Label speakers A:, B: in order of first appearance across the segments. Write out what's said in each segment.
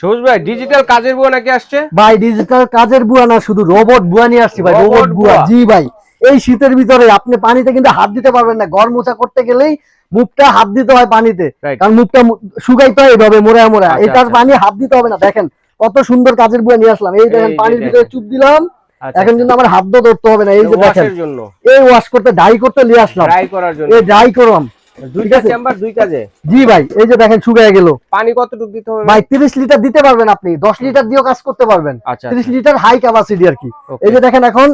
A: সবুজ ভাই ডিজিটাল কাজের বুয়া নাকি আসছে?
B: ভাই ডিজিটাল কাজের বুয়া না শুধু রোবট বুয়া নিয়ে আসছি ভাই রোবট বুয়া। জি ভাই এই শীতের ভিতরে আপনি পানিতে কিন্তু হাত দিতে পারবেন না। ঘর মোছা করতে গেলেই মুখটা হাত দিতে হয় পানিতে। কারণ মুখটা শুকাইতে হয় এইভাবে মোড়া মোড়া
A: আচ্ছা,
B: এটার
A: আচ্ছা।
B: পানি হাত দিতে হবে না। দেখেন কত সুন্দর কাজের বুয়া নিয়ে আসলাম। এই দেখেন পানির ভিতরে চুপ দিলাম।
A: আচ্ছা
B: এখন কিন্তু আমার হাত ধরতে হবে না। এই যে দেখেন এই ওয়াশ করতে ডাই করতে নিয়ে আসলাম।
A: ড্রাই করার জন্য।
B: এই ডাই করলাম।
A: দুইটা চেম্বার দুই কাজে?
B: জি ভাই এই যে দেখেন শুকায় গেল।
A: পানি কতটুকু দিতে হবে?
B: ভাই তিরিশ লিটার দিতে পারবেন আপনি। দশ লিটার দিয়েও কাজ করতে পারবেন।
A: আচ্ছা
B: তিরিশ লিটার হাই ক্যাপাসিটি আর কি। এই যে দেখেন এখন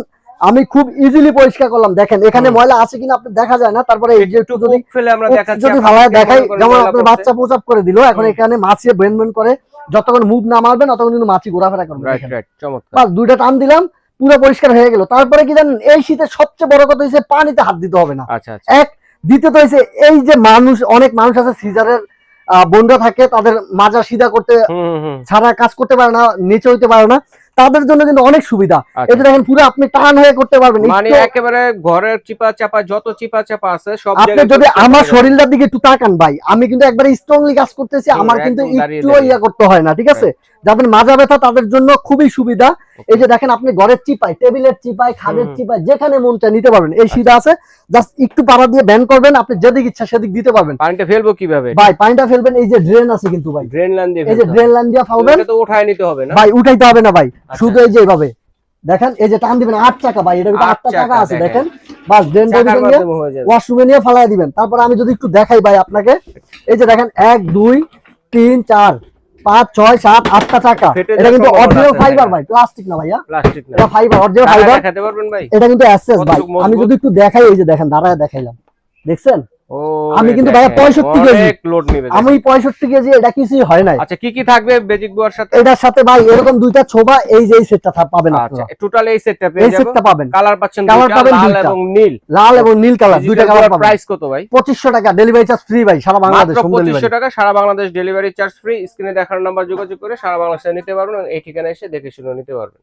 B: আমি খুব ইজিলি পরিষ্কার করলাম। দেখেন এখানে ময়লা আছে কিনা আপনি দেখা যায় না। তারপরে এই যে একটু যদি
A: ফেলে আমরা দেখাচ্ছি
B: যদি ভালো
A: কেমন
B: দেখাই যেমন আপনার বাচ্চা প্রচাপ করে দিল এখন এখানে মাছিয়ে বেন বেন করে যতক্ষণ মুভ না মারবেন ততক্ষণ কিন্তু মাছি ঘোরাফেরা করবে
A: রাইট রাইট চমৎকার।
B: বাস দুইটা টান দিলাম পুরো পরিষ্কার হয়ে গেল। তারপরে কি জানেন এই শীতে সবচেয়ে বড় কথা হচ্ছে পানিতে হাত দিতে হবে না।
A: আচ্ছা আচ্ছা।
B: এক দ্বিতীয়ত হচ্ছে এই যে মানুষ অনেক মানুষ আছে সিজারের বন্ধ থাকে তাদের মাজা সিধা করতে ছাড়া কাজ করতে পারে না নিচে হইতে পারে না তাদের জন্য কিন্তু অনেক সুবিধা
A: আচ্ছা।
B: এটা দেখেন পুরো আপনি টান হয়ে করতে পারবেন
A: মানে একেবারে ঘরের চিপা চাপা যত চিপা চাপা আছে সব
B: আপনি যদি আমার। শরীরটার দিকে একটু তাকান ভাই আমি কিন্তু একবারে স্ট্রংলি কাজ করতেছি আমার কিন্তু একটু। ইয়া করতে হয় না ঠিক আছে যাদের মাজা ব্যথা তাদের জন্য খুবই সুবিধা এই যে দেখেন আপনি ঘরের চিপাই টেবিলের চিপাই খাদের। চিপাই যেখানে মনটা নিতে পারবেন। এই সিধা আছে জাস্ট একটু পাড়া দিয়ে ব্যান করবেন আপনি যেদিক ইচ্ছা সেদিক দিতে পারবেন।
A: পানিটা ফেলব কীভাবে?
B: ভাই পানিটা ফেলবেন এই যে ড্রেন আছে কিন্তু ভাই।
A: ড্রেন লাইন দিয়ে
B: এই যে ড্রেন লাইন দিয়ে ফালবেন।
A: ওটাকে তো উঠায় নিতে হবে না?
B: ভাই উঠাইতে হবে না ভাই।
A: আচ্ছা।
B: শুধু এই যে এইভাবে। দেখেন এই যে টান দিবেন আট টাকা ভাই এটা ভিতরে
A: আট
B: টাকা আছে
A: দেখেন।
B: বাস
A: চাকার
B: দিবেন ওয়াশরুমে নিয়ে ফালাই দিবেন। তারপর আমি যদি একটু দেখাই ভাই আপনাকে এই যে দেখেন এক দুই তিন চার। পাঁচ ছয় সাত আটটা
A: চাকা।
B: এটা কিন্তু অরিজিনাল ফাইবার
A: দেখেন।
B: ভাই প্লাস্টিক না ভাইয়া।
A: প্লাস্টিক না।
B: এটা ফাইবার অরিজিনাল ফাইবার
A: দেখাতে পারবেন ভাই।
B: এটা কিন্তু অ্যাসেস ভাই। আমি যদি একটু দেখাই এই যে দেখেন দাঁড়ায় দেখাইলাম। দেখছেন? আমি
A: এই
B: কিন্তু ভাইয়া
A: দেখেন,
B: 65 কেজি।
A: লোড নেবে
B: আমি পঁয়ষট্টি কেজি এটা কিছুই হয় নাই
A: আচ্ছা কি কি থাকবে বেজিক বুয়ার সাথে
B: এটার সাথে ভাই এরকম দুইটা ছোবা এই যে এই সেটটা পাবেন
A: আচ্ছা টোটাল এই সেটটা
B: এই
A: পেয়ে যাব
B: সেটটা পাবেন
A: কালার পাচ্ছেন দুইটা,
B: পাবেন
A: লাল এবং নীল
B: লাল এবং নীল কালার দুইটা কালার পাবেন
A: প্রাইস কত ভাই
B: পঁচিশশো টাকা ডেলিভারি চার্জ ফ্রি ভাই সারা বাংলাদেশ হোম ডেলিভারি
A: টাকা সারা বাংলাদেশ ডেলিভারি চার্জ ফ্রি স্ক্রিনে দেখার নাম্বার যোগাযোগ করে সারা বাংলাদেশে নিতে পারবেন এই ঠিকানায় এসে দেখে শুনে নিতে পারবেন